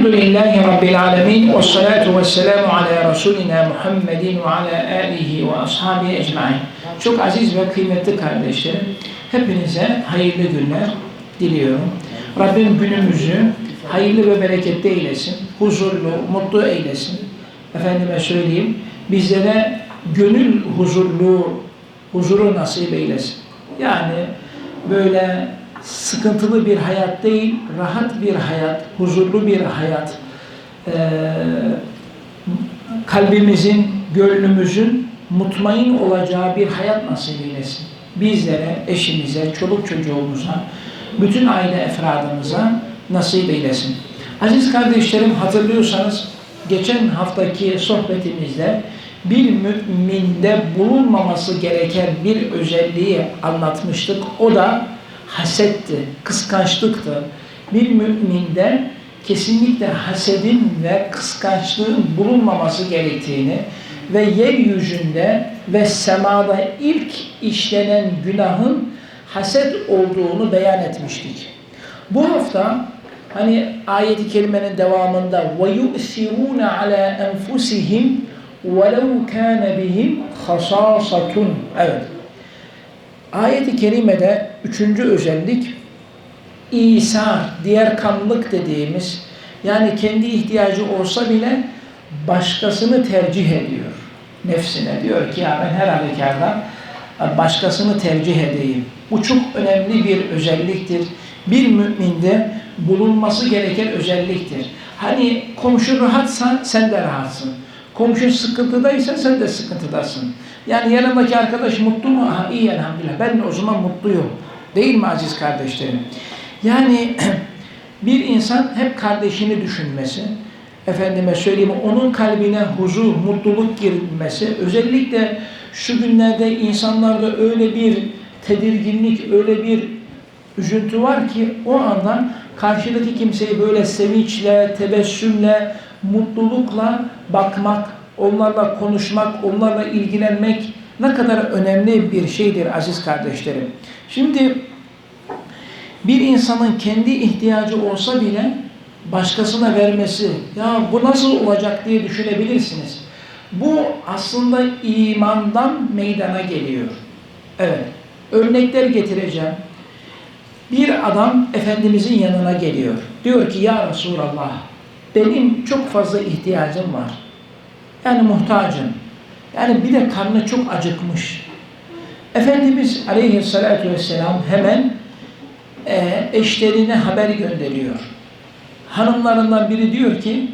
Elhamdülillahi Rabbil alemin ve salatu ve selamu ala Resulina Muhammedin ve ala alihi ve ashabihi ecmain. Çok aziz ve kıymetli kardeşlerim, hepinize hayırlı günler diliyorum. Rabbim günümüzü hayırlı ve bereketli eylesin, huzurlu, mutlu eylesin. Efendime söyleyeyim, bizlere gönül huzurlu, huzuru nasip eylesin. Yani böyle sıkıntılı bir hayat değil, rahat bir hayat, huzurlu bir hayat, ee, kalbimizin, gönlümüzün mutmain olacağı bir hayat nasip eylesin. Bizlere, eşimize, çoluk çocuğumuza, bütün aile efradımıza nasip eylesin. Aziz kardeşlerim hatırlıyorsanız geçen haftaki sohbetimizde bir müminde bulunmaması gereken bir özelliği anlatmıştık. O da hasetti, kıskançlıktı. Bir müminde kesinlikle hasedin ve kıskançlığın bulunmaması gerektiğini ve yeryüzünde ve semada ilk işlenen günahın haset olduğunu beyan etmiştik. Bu hafta hani ayeti kerimenin devamında ve yu'siruna ala enfusihim وَلَوْ كَانَ بِهِمْ خَصَاصَةٌ Evet. Ayet-i kerimede üçüncü özellik İsar, diğer kanlılık dediğimiz yani kendi ihtiyacı olsa bile başkasını tercih ediyor. Nefsine diyor ki ya ben her halükarda başkasını tercih edeyim. Bu çok önemli bir özelliktir. Bir müminde bulunması gereken özelliktir. Hani komşu rahatsa sen de rahatsın. Komşun sıkıntıdaysa sen de sıkıntıdasın. Yani yanımdaki arkadaş mutlu mu? Aha iyi elhamdülillah. Ben o zaman mutluyum. Değil mi aziz kardeşlerim? Yani bir insan hep kardeşini düşünmesi, efendime söyleyeyim onun kalbine huzur, mutluluk girmesi, özellikle şu günlerde insanlarda öyle bir tedirginlik, öyle bir üzüntü var ki o anda karşıdaki kimseyi böyle sevinçle, tebessümle, mutlulukla bakmak, onlarla konuşmak, onlarla ilgilenmek ne kadar önemli bir şeydir aziz kardeşlerim. Şimdi bir insanın kendi ihtiyacı olsa bile başkasına vermesi, ya bu nasıl olacak diye düşünebilirsiniz. Bu aslında imandan meydana geliyor. Evet, örnekler getireceğim. Bir adam Efendimizin yanına geliyor. Diyor ki ya Resulallah benim çok fazla ihtiyacım var. Yani muhtacım. Yani bir de karnı çok acıkmış. Efendimiz aleyhissalatü vesselam hemen e, eşlerine haber gönderiyor. Hanımlarından biri diyor ki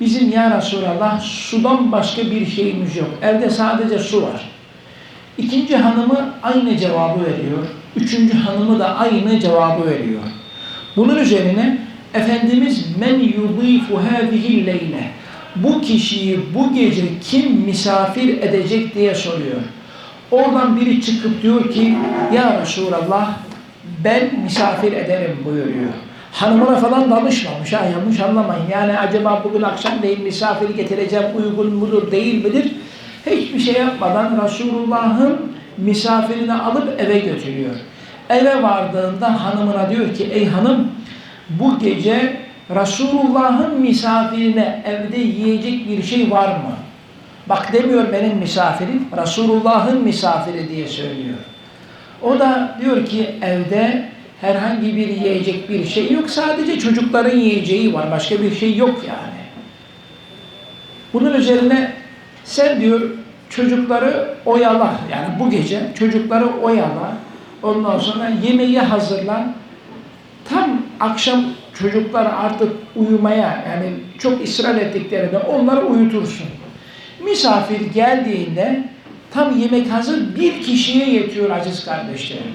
bizim ya Resulallah sudan başka bir şeyimiz yok. Evde sadece su var. İkinci hanımı aynı cevabı veriyor. Üçüncü hanımı da aynı cevabı veriyor. Bunun üzerine Efendimiz men yudifu hâzihi leyle bu kişiyi bu gece kim misafir edecek diye soruyor. Oradan biri çıkıp diyor ki ya Resulallah ben misafir ederim buyuruyor. Hanımına falan danışmamış ha yanlış anlamayın. Yani acaba bugün akşam değil misafir getireceğim uygun mudur değil midir? Hiçbir şey yapmadan Resulullah'ın misafirini alıp eve götürüyor. Eve vardığında hanımına diyor ki ey hanım bu gece Resulullah'ın misafirine evde yiyecek bir şey var mı? Bak demiyor benim misafirim, Resulullah'ın misafiri diye söylüyor. O da diyor ki evde herhangi bir yiyecek bir şey yok. Sadece çocukların yiyeceği var. Başka bir şey yok yani. Bunun üzerine sen diyor çocukları oyala. Yani bu gece çocukları oyala. Ondan sonra yemeği hazırlan. Tam akşam çocuklar artık uyumaya yani çok ısrar ettiklerinde onları uyutursun. Misafir geldiğinde tam yemek hazır bir kişiye yetiyor aziz kardeşlerim.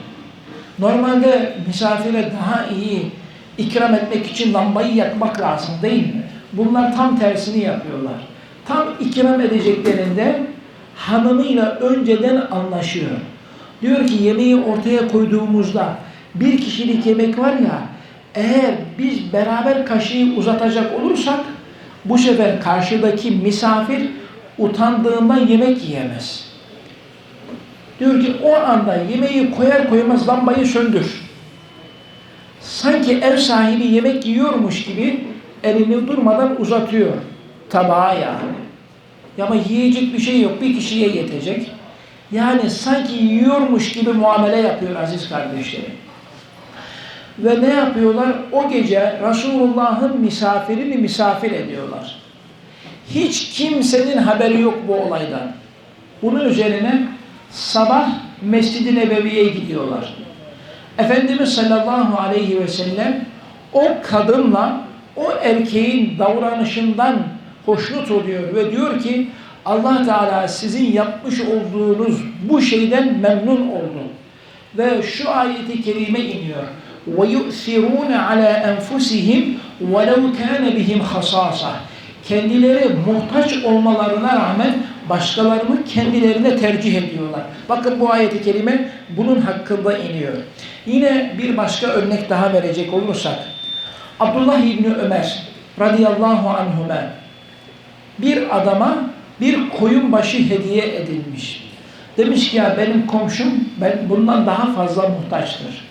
Normalde misafire daha iyi ikram etmek için lambayı yakmak lazım değil mi? Bunlar tam tersini yapıyorlar. Tam ikram edeceklerinde hanımıyla önceden anlaşıyor. Diyor ki yemeği ortaya koyduğumuzda bir kişilik yemek var ya eğer biz beraber kaşığı uzatacak olursak bu sefer karşıdaki misafir utandığından yemek yiyemez. Diyor ki o anda yemeği koyar koymaz lambayı söndür. Sanki ev sahibi yemek yiyormuş gibi elini durmadan uzatıyor tabağa yani. Ya Ama yiyecek bir şey yok. Bir kişiye yetecek. Yani sanki yiyormuş gibi muamele yapıyor aziz kardeşlerim. Ve ne yapıyorlar? O gece Resulullah'ın misafirini misafir ediyorlar. Hiç kimsenin haberi yok bu olaydan. Bunun üzerine sabah Mescid-i Nebevi'ye gidiyorlar. Efendimiz sallallahu aleyhi ve sellem o kadınla o erkeğin davranışından hoşnut oluyor ve diyor ki Allah Teala sizin yapmış olduğunuz bu şeyden memnun oldu. Ve şu ayeti kerime iniyor. وَيُؤْثِرُونَ عَلَى أَنْفُسِهِمْ وَلَوْ كَانَ بِهِمْ خَصَاصَةً Kendileri muhtaç olmalarına rağmen başkalarını kendilerine tercih ediyorlar. Bakın bu ayeti kerime bunun hakkında iniyor. Yine bir başka örnek daha verecek olursak Abdullah İbni Ömer radıyallahu anhuma bir adama bir koyun başı hediye edilmiş. Demiş ki ya benim komşum ben bundan daha fazla muhtaçtır.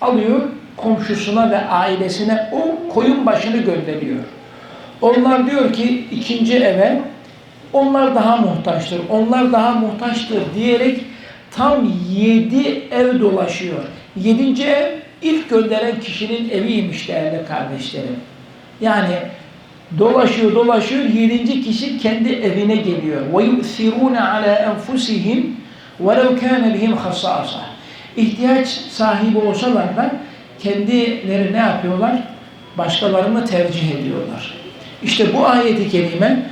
Alıyor komşusuna ve ailesine o koyun başını gönderiyor. Onlar diyor ki ikinci eve onlar daha muhtaçtır, onlar daha muhtaçtır diyerek tam yedi ev dolaşıyor. Yedinci ev ilk gönderen kişinin eviymiş değerli kardeşlerim. Yani dolaşıyor dolaşıyor yedinci kişi kendi evine geliyor. وَيُؤْثِرُونَ عَلَى أَنْفُسِهِمْ وَلَوْ كَانَ بِهِمْ خَصَاصًا İhtiyaç sahibi olsalar da kendileri ne yapıyorlar? Başkalarını tercih ediyorlar. İşte bu ayeti kerime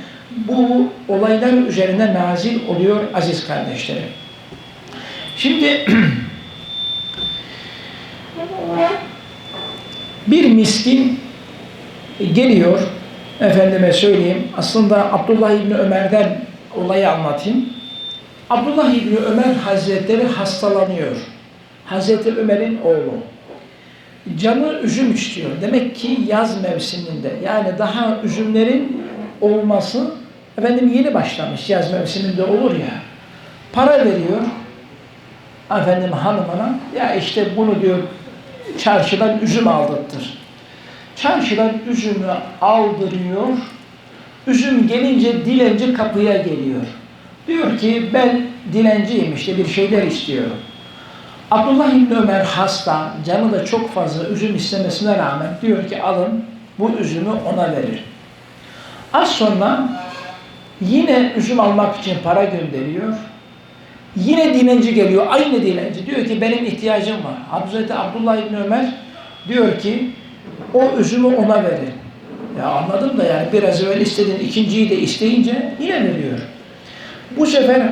bu olaylar üzerine nazil oluyor aziz kardeşlerim. Şimdi bir miskin geliyor efendime söyleyeyim aslında Abdullah İbni Ömer'den olayı anlatayım. Abdullah İbni Ömer Hazretleri hastalanıyor. Hazreti Ömer'in oğlu. Canı üzüm istiyor. Demek ki yaz mevsiminde yani daha üzümlerin olması efendim yeni başlamış yaz mevsiminde olur ya. Para veriyor efendim hanımına ya işte bunu diyor çarşıdan üzüm aldırtır. Çarşıdan üzümü aldırıyor. Üzüm gelince dilenci kapıya geliyor. Diyor ki ben dilenciyim işte bir şeyler istiyorum. Abdullah İbni Ömer hasta, canı da çok fazla üzüm istemesine rağmen diyor ki alın bu üzümü ona verir. Az sonra yine üzüm almak için para gönderiyor. Yine dilenci geliyor, aynı dilenci. Diyor ki benim ihtiyacım var. Hazreti Abdullah İbni Ömer diyor ki o üzümü ona verin. Ya anladım da yani biraz evvel istedin, ikinciyi de isteyince yine veriyor. Bu sefer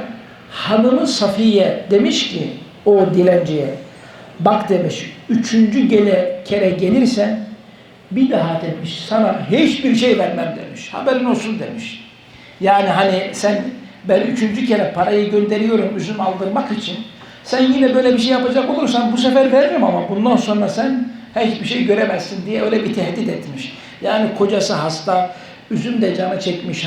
hanımı Safiye demiş ki o dilenciye bak demiş üçüncü gele, kere gelirsen bir daha demiş sana hiçbir şey vermem demiş. Haberin olsun demiş. Yani hani sen ben üçüncü kere parayı gönderiyorum üzüm aldırmak için. Sen yine böyle bir şey yapacak olursan bu sefer veririm ama bundan sonra sen hiçbir şey göremezsin diye öyle bir tehdit etmiş. Yani kocası hasta, üzüm de canı çekmiş.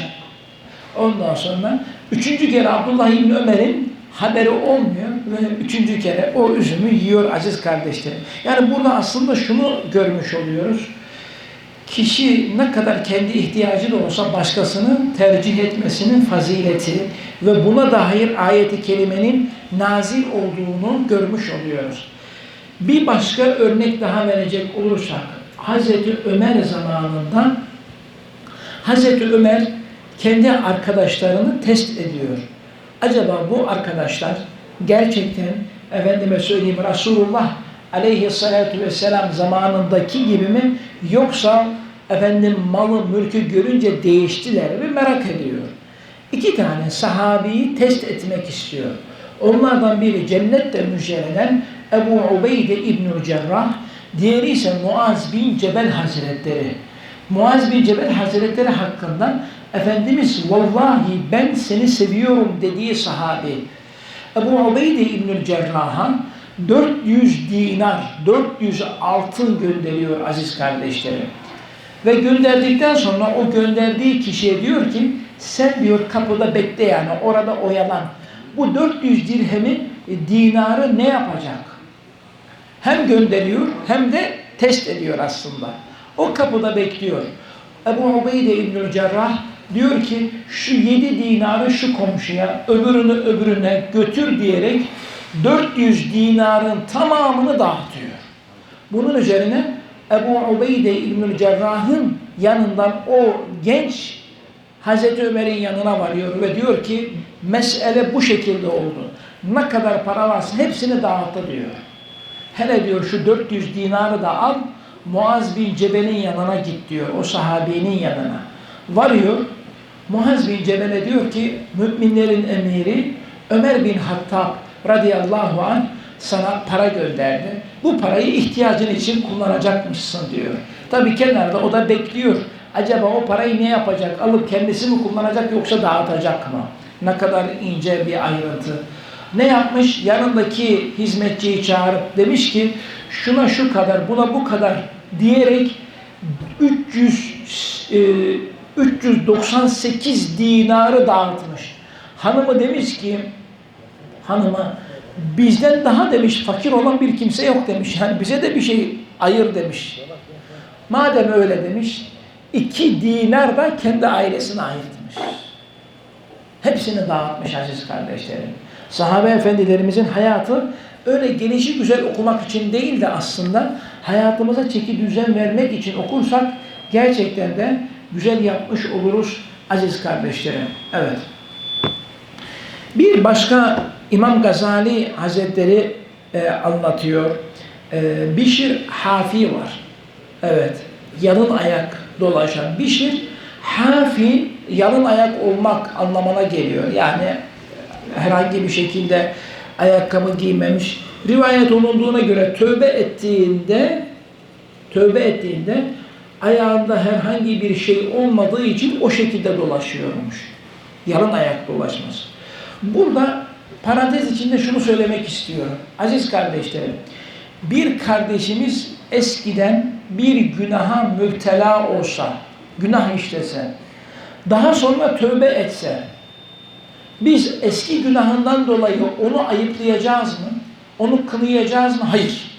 Ondan sonra üçüncü kere Abdullah İbni Ömer'in haberi olmuyor ve üçüncü kere o üzümü yiyor aziz kardeşlerim. Yani burada aslında şunu görmüş oluyoruz. Kişi ne kadar kendi ihtiyacı da olsa başkasını tercih etmesinin fazileti ve buna dair ayeti kerimenin nazil olduğunu görmüş oluyoruz. Bir başka örnek daha verecek olursak Hazreti Ömer zamanında Hazreti Ömer kendi arkadaşlarını test ediyor. Acaba bu arkadaşlar gerçekten efendime söyleyeyim Resulullah aleyhissalatu vesselam zamanındaki gibi mi yoksa efendim malı mülkü görünce değiştiler mi merak ediyor. İki tane sahabiyi test etmek istiyor. Onlardan biri cennette müjdelenen Ebu Ubeyde İbnül Cerrah, diğeri ise Muaz bin Cebel Hazretleri. Muaz bin Cebel Hazretleri hakkında Efendimiz vallahi ben seni seviyorum dediği sahabi Ebu Ubeyde İbnül Cerrah'a 400 dinar, 400 altın gönderiyor aziz kardeşlerim. Ve gönderdikten sonra o gönderdiği kişiye diyor ki sen diyor kapıda bekle yani orada oyalan. Bu 400 dirhemi dinarı ne yapacak? Hem gönderiyor hem de test ediyor aslında. O kapıda bekliyor. Ebu Ubeyde İbnül Cerrah diyor ki şu yedi dinarı şu komşuya öbürünü öbürüne götür diyerek 400 dinarın tamamını dağıtıyor. Bunun üzerine Ebu Ubeyde İbnül Cerrah'ın yanından o genç Hazreti Ömer'in yanına varıyor ve diyor ki mesele bu şekilde oldu. Ne kadar para varsa hepsini dağıttı diyor. Hele diyor şu 400 dinarı da al Muaz bin Cebel'in yanına git diyor. O sahabinin yanına. Varıyor. Muaz bin Cebel'e diyor ki müminlerin emiri Ömer bin Hattab radıyallahu anh sana para gönderdi. Bu parayı ihtiyacın için kullanacakmışsın diyor. Tabi kenarda o da bekliyor. Acaba o parayı ne yapacak? Alıp kendisi mi kullanacak yoksa dağıtacak mı? Ne kadar ince bir ayrıntı. Ne yapmış? Yanındaki hizmetçiyi çağırıp demiş ki şuna şu kadar, buna bu kadar diyerek 300 e, 398 dinarı dağıtmış. Hanımı demiş ki hanıma bizden daha demiş fakir olan bir kimse yok demiş. Yani bize de bir şey ayır demiş. Madem öyle demiş iki dinar da kendi ailesine ayırtmış. Hepsini dağıtmış aziz kardeşlerim. Sahabe efendilerimizin hayatı öyle gelişi güzel okumak için değil de aslında hayatımıza çeki düzen vermek için okursak gerçekten de güzel yapmış oluruz aziz kardeşlerim. Evet. Bir başka İmam Gazali Hazretleri e, anlatıyor. E, Bişir Hafi var. Evet. Yalın ayak dolaşan. Bişir Hafi yalın ayak olmak anlamına geliyor. Yani herhangi bir şekilde ayakkabı giymemiş. Rivayet olunduğuna göre tövbe ettiğinde tövbe ettiğinde ayağında herhangi bir şey olmadığı için o şekilde dolaşıyormuş. Yalın ayak dolaşması. Burada parantez içinde şunu söylemek istiyorum. Aziz kardeşlerim, bir kardeşimiz eskiden bir günaha müptela olsa, günah işlese, daha sonra tövbe etse, biz eski günahından dolayı onu ayıplayacağız mı? Onu kınayacağız mı? Hayır.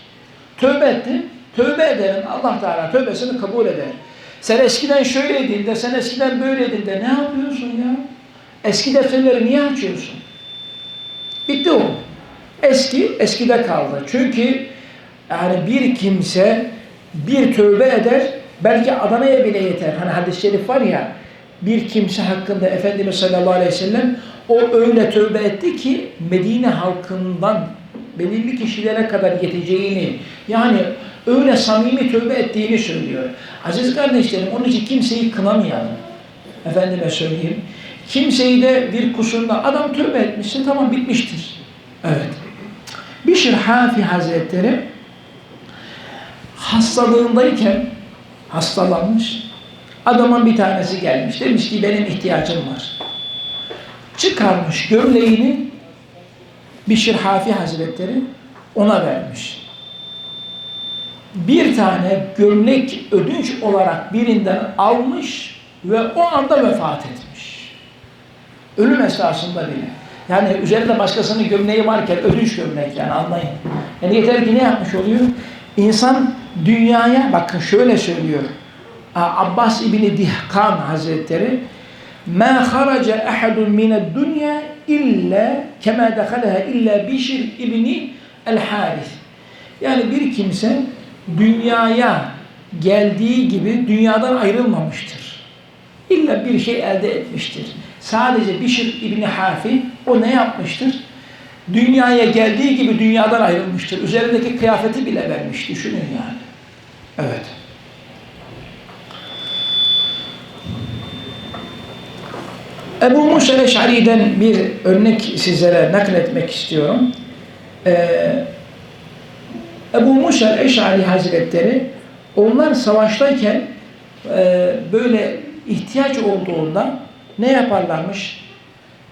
Tövbe etti. Tövbe ederim. Allah Teala tövbesini kabul eder. Sen eskiden şöyleydin de, sen eskiden böyleydin de ne yapıyorsun ya? Eski defterleri niye açıyorsun? Bitti o. Eski, eskide kaldı. Çünkü yani bir kimse bir tövbe eder, belki Adana'ya bile yeter. Hani hadis-i şerif var ya, bir kimse hakkında Efendimiz sallallahu aleyhi ve sellem o öyle tövbe etti ki Medine halkından belirli kişilere kadar yeteceğini yani öyle samimi tövbe ettiğini söylüyor. Aziz kardeşlerim onun için kimseyi kınamayalım. Efendime söyleyeyim. Kimseyi de bir kusurla adam tövbe etmişse tamam bitmiştir. Evet. Bişir Hafi Hazretleri hastalığındayken hastalanmış. Adamın bir tanesi gelmiş. Demiş ki benim ihtiyacım var. Çıkarmış gömleğini Bişir Hafi Hazretleri ona vermiş Bir tane gömlek ödünç olarak birinden almış ve o anda vefat etmiş. Ölüm esnasında bile. Yani üzerinde başkasının gömleği varken ödünç gömlek yani anlayın. Yani yeter ki ne yapmış oluyor? İnsan dünyaya bakın şöyle söylüyor. Abbas İbni Dihkan Hazretleri مَا خَرَجَ اَحَدٌ مِنَ الدُّنْيَا illa kema dehaleha illa Bişir İbni el-Haris. Yani bir kimse dünyaya geldiği gibi dünyadan ayrılmamıştır. İlla bir şey elde etmiştir. Sadece Bişir İbni Hafi o ne yapmıştır? Dünyaya geldiği gibi dünyadan ayrılmıştır. Üzerindeki kıyafeti bile vermiş. Düşünün yani. Evet. Ebu Musa Eş'ari'den bir örnek sizlere nakletmek istiyorum. Ee, Ebu Musa Eş'ari Hazretleri onlar savaştayken e, böyle ihtiyaç olduğunda ne yaparlarmış?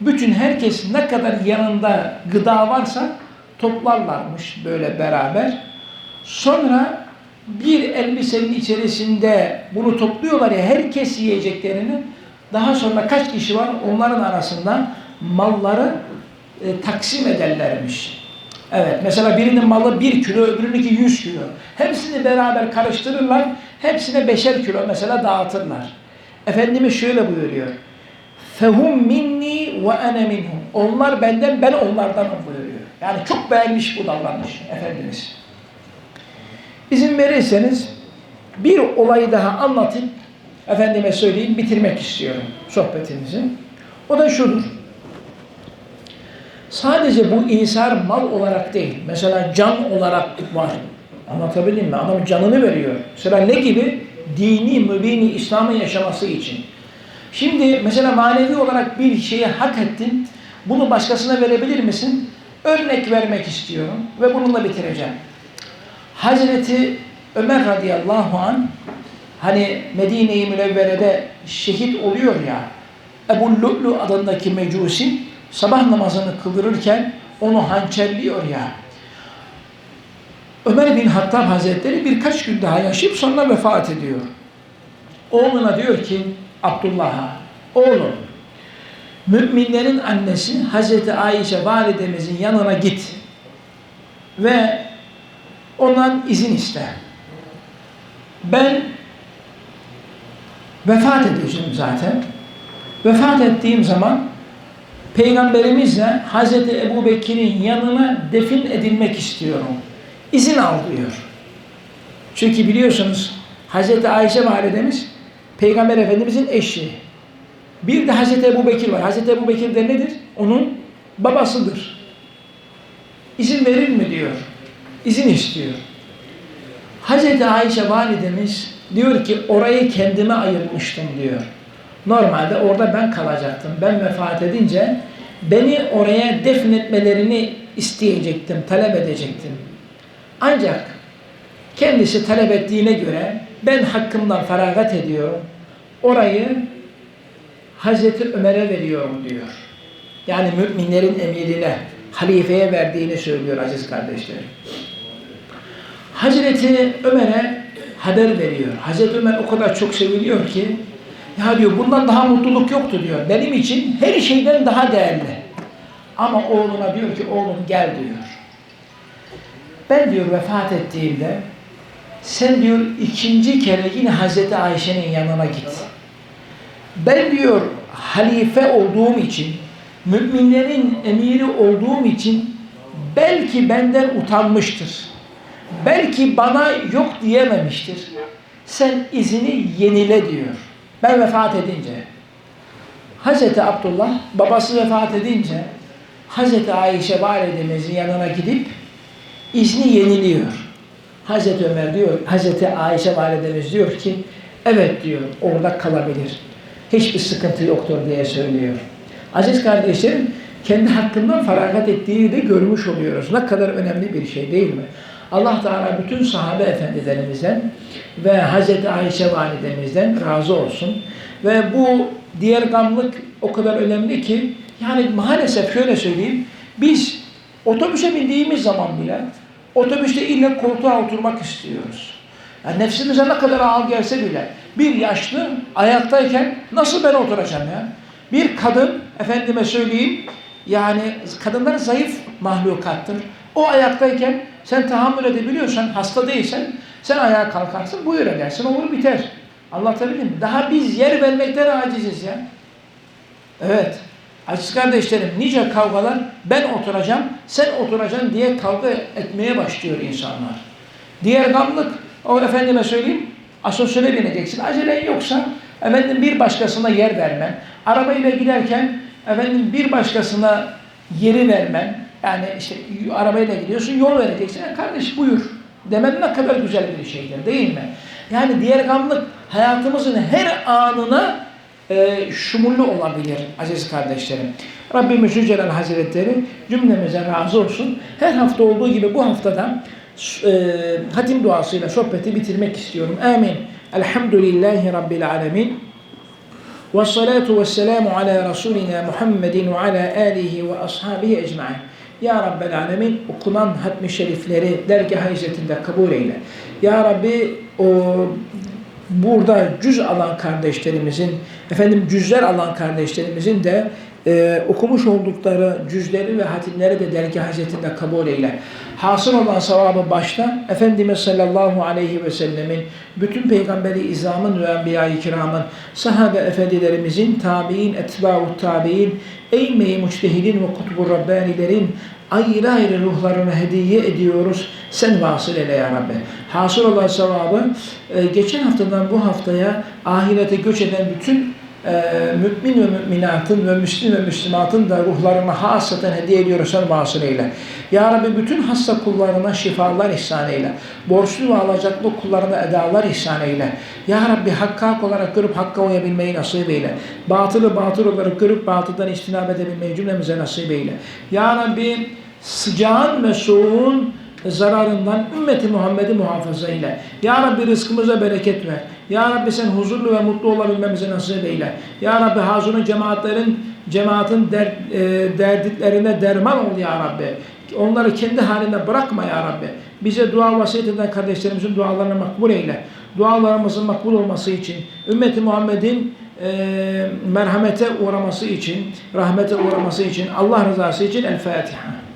Bütün herkes ne kadar yanında gıda varsa toplarlarmış böyle beraber. Sonra bir elbisenin içerisinde bunu topluyorlar ya herkes yiyeceklerini daha sonra kaç kişi var onların arasında malları e, taksim ederlermiş. Evet mesela birinin malı bir kilo öbürününki yüz kilo. Hepsini beraber karıştırırlar. Hepsine beşer kilo mesela dağıtırlar. Efendimiz şöyle buyuruyor. Fehum minni ve ene minhum. Onlar benden, ben onlardanım buyuruyor. Yani çok beğenmiş bu davranış Efendimiz. İzin verirseniz bir olayı daha anlatıp efendime söyleyeyim bitirmek istiyorum sohbetimizi. O da şudur. Sadece bu İsar mal olarak değil. Mesela can olarak var. Anlatabildim mi? Adam canını veriyor. Mesela ne gibi? Dini, mübini, İslam'ı yaşaması için. Şimdi mesela manevi olarak bir şeyi hak ettin. Bunu başkasına verebilir misin? Örnek vermek istiyorum ve bununla bitireceğim. Hazreti Ömer radıyallahu an hani Medine-i Münevvere'de şehit oluyor ya Ebu Lu'lu adındaki mecusi sabah namazını kıldırırken onu hançerliyor ya. Ömer bin Hattab Hazretleri birkaç gün daha yaşayıp sonra vefat ediyor. Oğluna diyor ki Abdullah'a, oğlum müminlerin annesi Hazreti Ayşe validemizin yanına git ve ondan izin iste. Ben vefat edeceğim zaten. Vefat ettiğim zaman Peygamberimizle Hazreti Ebu Bekir'in yanına defin edilmek istiyorum. İzin al diyor. Çünkü biliyorsunuz Hazreti Ayşe validemiz Peygamber Efendimizin eşi. Bir de Hazreti Ebu Bekir var. Hazreti Ebu Bekir de nedir? Onun babasıdır. İzin verir mi diyor. İzin istiyor. Hazreti Ayşe validemiz diyor ki orayı kendime ayırmıştım diyor. Normalde orada ben kalacaktım. Ben vefat edince beni oraya defnetmelerini isteyecektim, talep edecektim. Ancak kendisi talep ettiğine göre ben hakkımdan feragat ediyorum. Orayı Hazreti Ömer'e veriyorum diyor. Yani müminlerin emirine, halifeye verdiğini söylüyor aziz kardeşlerim. Hazreti Ömer'e haber veriyor. Hazreti Ömer o kadar çok seviliyor ki ya diyor bundan daha mutluluk yoktu diyor. Benim için her şeyden daha değerli. Ama oğluna diyor ki oğlum gel diyor. Ben diyor vefat ettiğimde sen diyor ikinci kere yine Hazreti Ayşe'nin yanına git. Ben diyor halife olduğum için, müminlerin emiri olduğum için belki benden utanmıştır. Belki bana yok diyememiştir. Sen izini yenile diyor. Ben vefat edince. Hazreti Abdullah babası vefat edince Hazreti Ayşe validemizin yanına gidip izni yeniliyor. Hazreti Ömer diyor, Hazreti Ayşe validemiz diyor ki evet diyor orada kalabilir. Hiçbir sıkıntı yoktur diye söylüyor. Aziz kardeşlerim kendi hakkından feragat ettiğini de görmüş oluyoruz. Ne kadar önemli bir şey değil mi? Allah Teala bütün sahabe efendilerimizden ve Hazreti Ayşe validemizden razı olsun. Ve bu diğer gamlık o kadar önemli ki yani maalesef şöyle söyleyeyim biz otobüse bindiğimiz zaman bile otobüste illa koltuğa oturmak istiyoruz. Yani nefsimize ne kadar ağır gelse bile bir yaşlı ayaktayken nasıl ben oturacağım ya? Bir kadın efendime söyleyeyim yani kadınlar zayıf mahlukattır. O ayaktayken sen tahammül edebiliyorsan, hasta değilsen sen ayağa kalkarsın, buyur edersin, olur biter. Anlatabildim mi? Daha biz yer vermekten aciziz ya. Evet. Aziz kardeşlerim nice kavgalar ben oturacağım, sen oturacaksın diye kavga etmeye başlıyor insanlar. Diğer gamlık, o efendime söyleyeyim, asosyale bineceksin. Acelen yoksa efendim bir başkasına yer vermen, arabayla giderken efendim bir başkasına yeri vermen, yani işte arabayla gidiyorsun yol vereceksin. Yani kardeş buyur demen ne kadar güzel bir şeydir değil mi? Yani diğer gamlık hayatımızın her anına e, şumullu olabilir aziz kardeşlerim. Rabbimiz Yücelal Hazretleri cümlemize razı olsun. Her hafta olduğu gibi bu haftada e, hatim duasıyla sohbeti bitirmek istiyorum. Amin. Elhamdülillahi Rabbil Alemin. Ve salatu ve selamu ala Resulina Muhammedin ve ala alihi ve ashabihi ecma'in. Ya Rabbel Alemin okunan hatmi şerifleri dergah izzetinde kabul eyle. Ya Rabbi o burada cüz alan kardeşlerimizin, efendim cüzler alan kardeşlerimizin de e, okumuş oldukları cüzleri ve hatimleri de dergah hazretinde kabul eyle. Hasıl olan sevabı başta Efendimiz sallallahu aleyhi ve sellemin, bütün peygamberi izamın ve enbiya-i kiramın, sahabe efendilerimizin, tabi'in, etba'u tabi'in, eğme-i müçtehidin ve kutbu rabbanilerin ayrı ayrı ruhlarına hediye ediyoruz. Sen vasıl eyle ya Rabbi. Hasıl olan sevabı e, geçen haftadan bu haftaya ahirete göç eden bütün e, mümin ve müminatın ve müslim ve müslimatın da ruhlarına hasaten hediye ediyoruz sen vasıl eyle. Ya Rabbi bütün hasta kullarına şifalar ihsan eyle. Borçlu ve alacaklı kullarına edalar ihsan eyle. Ya Rabbi hakka hak olarak görüp hakka uyabilmeyi nasip eyle. Batılı batıl olarak görüp batıldan istinab edebilmeyi cümlemize nasip eyle. Ya Rabbi sıcağın ve soğuğun zararından ümmeti Muhammed'i muhafaza eyle. Ya Rabbi rızkımıza bereket ver. Ya Rabbi sen huzurlu ve mutlu olabilmemizi nasip eyle. Ya Rabbi hazırın cemaatlerin cemaatin der, e, derdiklerine derman ol ya Rabbi. Onları kendi halinde bırakma ya Rabbi. Bize dua vasiyet eden kardeşlerimizin dualarını makbul eyle. Dualarımızın makbul olması için, ümmeti Muhammed'in e, merhamete uğraması için, rahmete uğraması için, Allah rızası için El Fatiha.